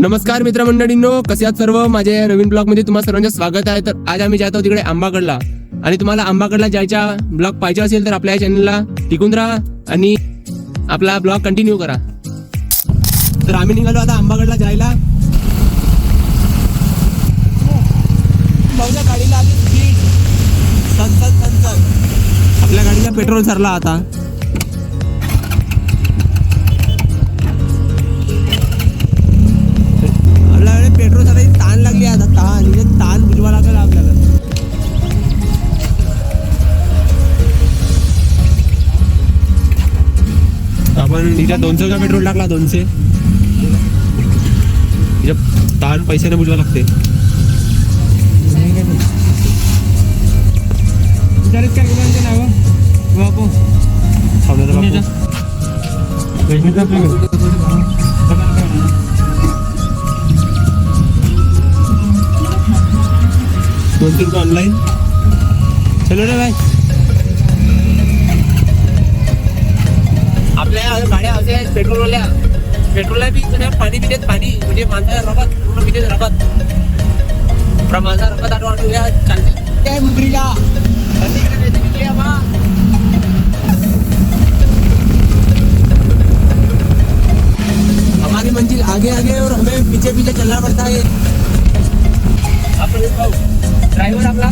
नमस्कार मित्रमंडळींनो कसे आहात सर्व? माझ्या या नवीन ब्लॉगमध्ये तुम्हाला सर्वांचं स्वागत आहे. तर आज आम्ही जातो तिकडे आंबागडला. आणि तुम्हाला आंबागडला जायचा ब्लॉग पाहिजे असेल तर आपल्या चॅनलला टिकून राहा आणि आपला ब्लॉग कंटिन्यू करा. तर आम्ही निघालो आता आंबागडला जायला. गाडीला आपल्या गाडीला पेट्रोल सरला आता. तिच्या दोनशे का पेट्रोल टाकला दोनशे. तिच्या ताण पैशाने बुजवा लागते. दोनशे रुपये ऑनलाईन चलो रे भाई. आपल्या गाड्या असे पेट्रोलवाल्या. पेट्रोलला बी पाणी पितेत पाणी. म्हणजे माणसा रबत पूर्ण पितेत रबत माझा रबत आठवण चालते बा. हमारी मंजिल आगे आगे और हमें पीछे पीछे चलना पड़ता है। ड्रायव्हर आपला.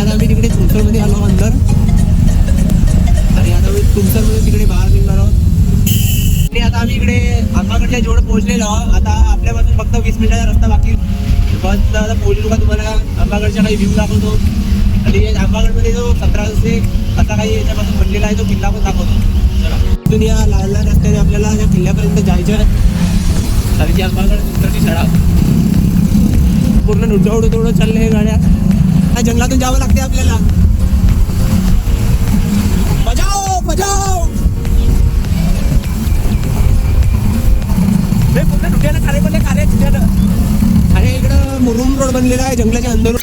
आता आम्ही तिकडे तुमसरमध्ये आलो अंदर. आणि आता आम्ही तुमसरमध्ये तिकडे बाहेर निघणार आहोत. आणि आता आम्ही इकडे आंबाकडच्या जेवढं पोहोचलेलो आहोत. आता आपल्यापासून फक्त वीस मिनिटाचा रस्ता बाकी बस आता पोहोचलो का तुम्हाला? आंबागडच्या काही व्ह्यू दाखवतो. आणि आंबागडमध्ये जो सतराशे असा काही याच्यापासून बनलेला आहे तो किल्ला पण दाखवतो. इथून या लहान लहान रस्त्याने आपल्याला या किल्ल्यापर्यंत जायचं आहे. आणि ती आंबागड उत्तरची शाळा पूर्ण उडवड तेवढं चाललं आहे गाड्या. हा जंगलातून जावं लागते आपल्याला. बजाओ बजाओ हे पूर्ण लुट्यानं खारे पडले? खारे लुट्यानं अरे इकडं मुरुम रोड बनलेला आहे जंगलाच्या अंदर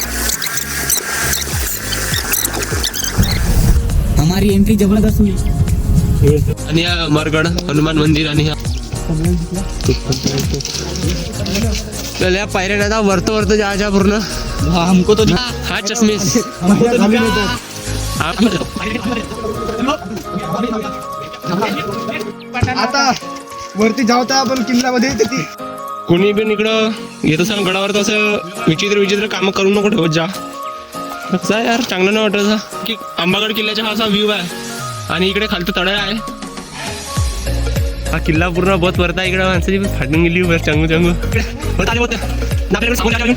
हमारी एंट्री जबरदस्त हुई आणि मरगड हनुमान मंदिर आणि पायऱ्या आता वरत वरत जायच्या पूर्ण. हाँ, हमको तो हा चष्मीस तो नहीं आता वरती जावता आपण किल्ल्यामध्ये तिथे कोणी पण इकडं येत असेल गडावर तर असं विचित्र विचित्र कामं करू नको ठेवत जा. यार चांगलं नाही वाटत की आंबागड किल्ल्याचा हा असा व्ह्यू आहे. आणि इकडे खालतं तळ आहे. हा किल्ला पूर्ण बत वरता इकडे माणसाची फाटून गेली वर चांगू चांगू. बरं आले होते आपल्याकडे सांगून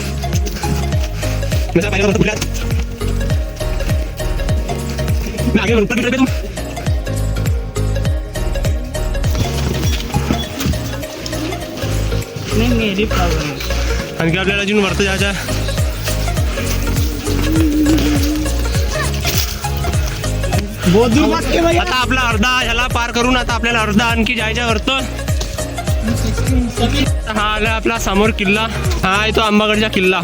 आता आपला अर्धा ह्याला पार करून आता आपल्याला अर्धा आणखी जायचं वरत हा आला आपला समोर किल्ला. हा आहे तो आंबागडचा किल्ला.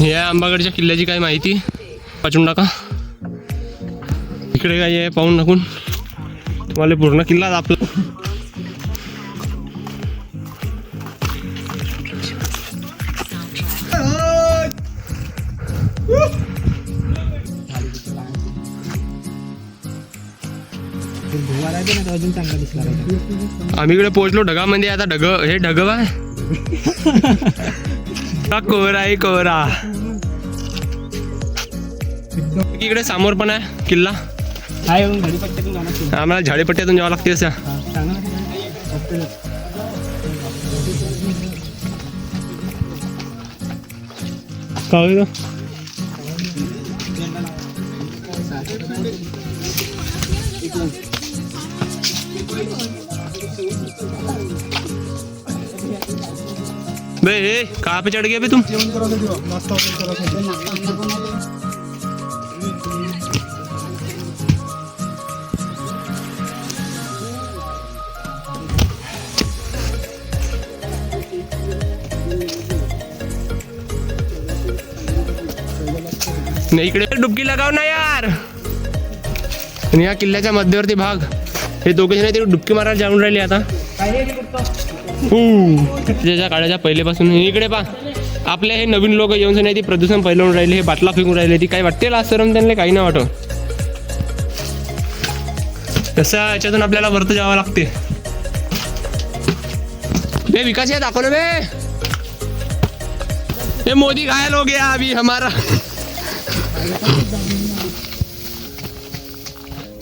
या आंबागडच्या किल्ल्याची काय माहिती? वाचून टाका. इकडे काय आहे पाहून टाकून. तुम्हाला पूर्ण किल्ला आपला आम्ही इकडे पोहोचलो ढगामध्ये आता ढग हे ढग आहे हा कोहरा आहे कोहरा इकडे समोर पण आहे किल्ला. आम्हाला झाडेपट्ट्यातून जावं लागते असं. हा, सांगा ना. का बे कहाँ पे चढ़ गए बे तुम? नाही इकडे डुबकी लगाव ना यार। आणि या किल्ल्याच्या मध्यवर्ती भाग। हे दोघे जण तरी डुबकी मारायला जाऊन राहिले आता. त्याच्या काळाच्या पहिलेपासून. इकडे पा आपले हे नवीन लोक येऊन नाही ती प्रदूषण फैलवून राहिले हे बाटला फेकून राहिले ती काही वाटते लास्ट सरम त्यांना? काही नाही वाटत. तसं याच्यातून आपल्याला वरत जावं लागते. बे विकास या दाखव ना बे. हे मोदी घायल हो गया अभी हमारा.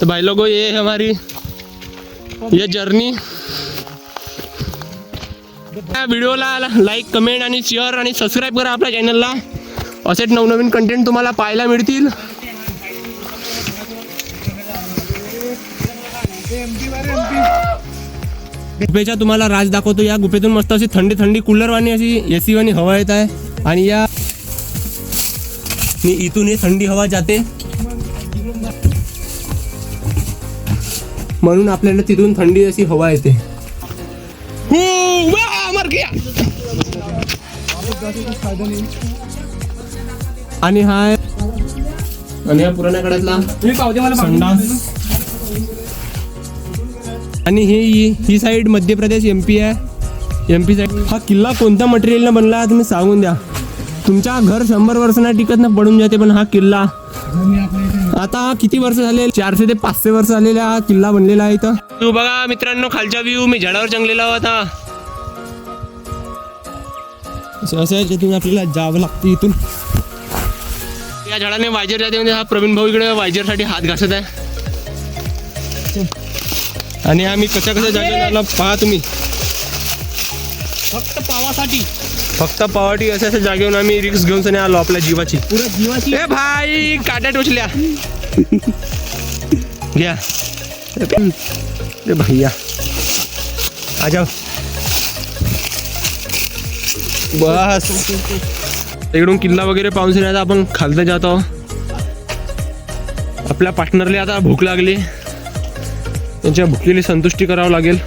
तो भाई लोगों ये हमारी ये जर्नी। या व्हिडिओला लाईक कमेंट आणि शेअर आणि सबस्क्राईब करा आपल्या चॅनलला असेच नवनवीन कंटेंट तुम्हाला पाहायला मिळतील. गुफेच्या तुम्हाला राज दाखवतो. या गुफेतून मस्त अशी थंडी थंडी कूलरवाणी अशी एसी वाणी हवा येत आहे. आणि या इथून ही थंडी हवा जाते. म्हणून आपल्याला तिथून थंडी अशी हवा येते. हू, वा, मर गया. आणि हा आणि हा पुराण्या काळातला आणि ही ही- ही side Madhya Pradesh M P आहे. एम पी साईड हा किल्ला कोणत्या मटेरियलनं बनला आहे तुम्ही सांगून द्या. तुमच्या घर शंभर वर्ष नाही टिकत ना पडून जाते पण हा किल्ला. आता किती वर्ष झाले? चारशे ते पाचशे वर्ष झालेला हा किल्ला बनलेला आहे इथं. तू बघा मित्रांनो खालचा व्ह्यू मी झाडावर जंगलेला होता असं असं याच्यातून आपल्याला जावं लागतं इथून. या झाडाने वायजर जाते म्हणजे हा प्रवीण भाऊ इकडे वायजरसाठी हात घासत आहे. आणि आम्ही कशा कशा जागेवर आलो पहा तुम्ही. फक्त पावासाठी. फक्त पावाटी अशा अशा जागेवर आम्ही रिक्स घेऊन सनी आलो आपल्या जीवाची. ए भाई काट्या टोचल्या. घ्या. ए भैया. आ जाओ. बस. इकडून किल्ला वगैरे पाहून सनी आता आपण खालतं जात आपल्या पार्टनरला आता भूक लागली. त्यांच्या भुकेली संतुष्टी करावं लागेल.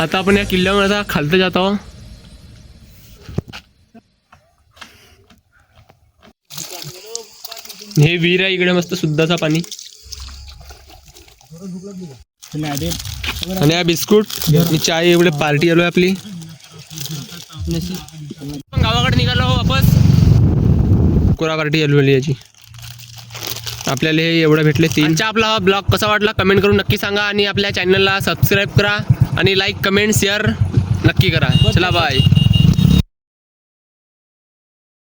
आता आपण या किल्ल्यावर आता खालतं जात आहोत. हे विहीर आहे इकडे मस्त शुद्धाचा पाणी. आणि हा बिस्कुट चाय एवढे पार्टी आलोय आपली. गावाकडे निघालो आहो वापस. कोरा पार्टी आली याची. आपल्याला हे एवढं भेटले तीन. आपला हा ब्लॉग कसा वाटला कमेंट करून नक्की सांगा आणि आपल्या चॅनलला सबस्क्राईब करा. आणि लाईक कमेंट शेअर नक्की करा. चला बाय